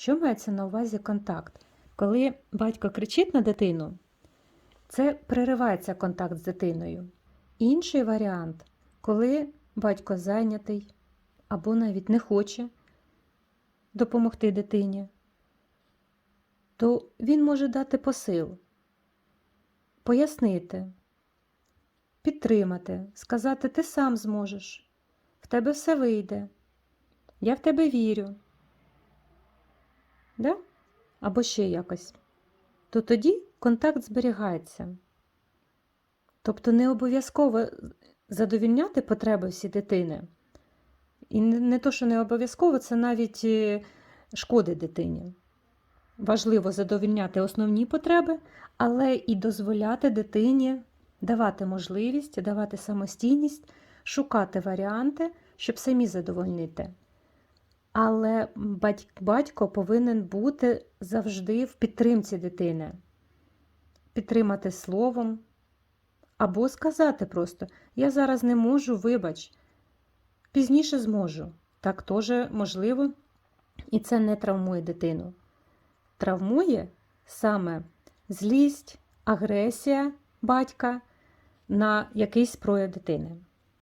Що мається на увазі контакт? Коли батько кричить на дитину, це переривається контакт з дитиною. Інший варіант, коли батько зайнятий або навіть не хоче допомогти дитині, то він може дати посил, пояснити, підтримати, сказати, ти сам зможеш, в тебе все вийде, я в тебе вірю. Да? Або ще якось. То тоді контакт зберігається. Тобто не обов'язково задовільняти потреби всі дитини. І не, то, що не обов'язково, це навіть е, шкодить дитині. Важливо задовільняти основні потреби, але і дозволяти дитині давати можливість, давати самостійність, шукати варіанти, щоб самі задовольнити. Але батько повинен бути завжди в підтримці дитини, підтримати словом або сказати просто: Я зараз не можу, вибач, пізніше зможу. Так теж можливо, і це не травмує дитину. Травмує саме злість, агресія батька на якийсь прояв дитини.